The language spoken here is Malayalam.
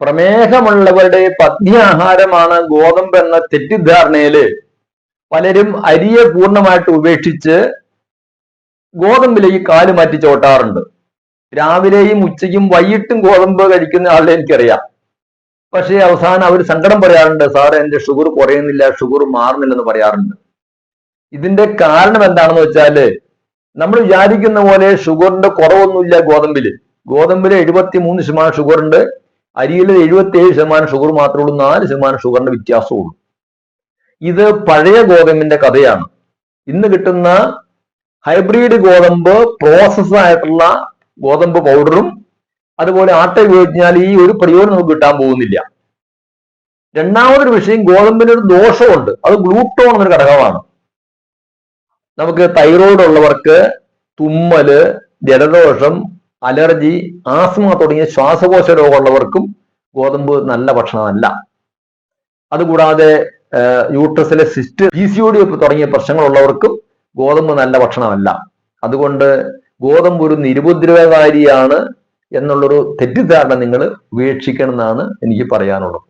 പ്രമേഹമുള്ളവരുടെ പത്നിയാഹാരമാണ് ഗോതമ്പ് എന്ന തെറ്റിദ്ധാരണയിൽ പലരും അരിയെ പൂർണമായിട്ട് ഉപേക്ഷിച്ച് ഗോതമ്പിലേക്ക് കാൽ മാറ്റി ചോട്ടാറുണ്ട്. രാവിലെയും ഉച്ചയ്ക്കും വൈകിട്ടും ഗോതമ്പ് കഴിക്കുന്ന ആളെ എനിക്കറിയാം. പക്ഷേ അവസാനം അവർ സങ്കടം പറയാറുണ്ട് സാറ് എന്റെ ഷുഗർ കുറയുന്നില്ല ഷുഗർ മാറുന്നില്ലെന്ന് പറയാറുണ്ട്. ഇതിന്റെ കാരണം എന്താണെന്ന് വെച്ചാൽ നമ്മൾ വിചാരിക്കുന്ന പോലെ ഷുഗറിന്റെ കുറവൊന്നുമില്ല ഗോതമ്പിൽ. ഗോതമ്പിൽ എഴുപത്തി മൂന്ന് ശതമാനം ഷുഗർ ഉണ്ട് അരിയിൽ എഴുപത്തി ഏഴ് ശതമാനം ഷുഗർ മാത്രമേ ഉള്ളൂ നാല് ശതമാനം ഷുഗറിന്റെ വ്യത്യാസമുള്ളൂ ഇത് പഴയ ഗോതമ്പിന്റെ കഥയാണ്. ഇന്ന് കിട്ടുന്ന ഹൈബ്രിഡ് ഗോതമ്പ് പ്രോസസ് ആയിട്ടുള്ള ഗോതമ്പ് പൗഡറും അതുപോലെ ആട്ട ഉപയോഗിച്ചാൽ ഈ ഒരു പ്രയോജനം നമുക്ക് കിട്ടാൻ പോകുന്നില്ല. രണ്ടാമതൊരു വിഷയം ഗോതമ്പിന് ഒരു ദോഷമുണ്ട് അത് ഗ്ലൂട്ടോൺ എന്നൊരു ഘടകമാണ്. നമുക്ക് തൈറോയിഡ് ഉള്ളവർക്ക് തുമ്മൽ ജലദോഷം അലർജി ആസ്മ തുടങ്ങിയ ശ്വാസകോശ രോഗമുള്ളവർക്കും ഗോതമ്പ് നല്ല ഭക്ഷണമല്ല. അതുകൂടാതെ യൂട്രസിലെ cyst P C O D തുടങ്ങിയ പ്രശ്നങ്ങളുള്ളവർക്കും ഗോതമ്പ് നല്ല ഭക്ഷണമല്ല. അതുകൊണ്ട് ഗോതമ്പ് ഒരു നിരുപദ്രവകാരിയാണ് എന്നുള്ളൊരു തെറ്റിദ്ധാരണ നിങ്ങൾ ഉപേക്ഷിക്കണം എന്നാണ് എനിക്ക് പറയാനുള്ളത്.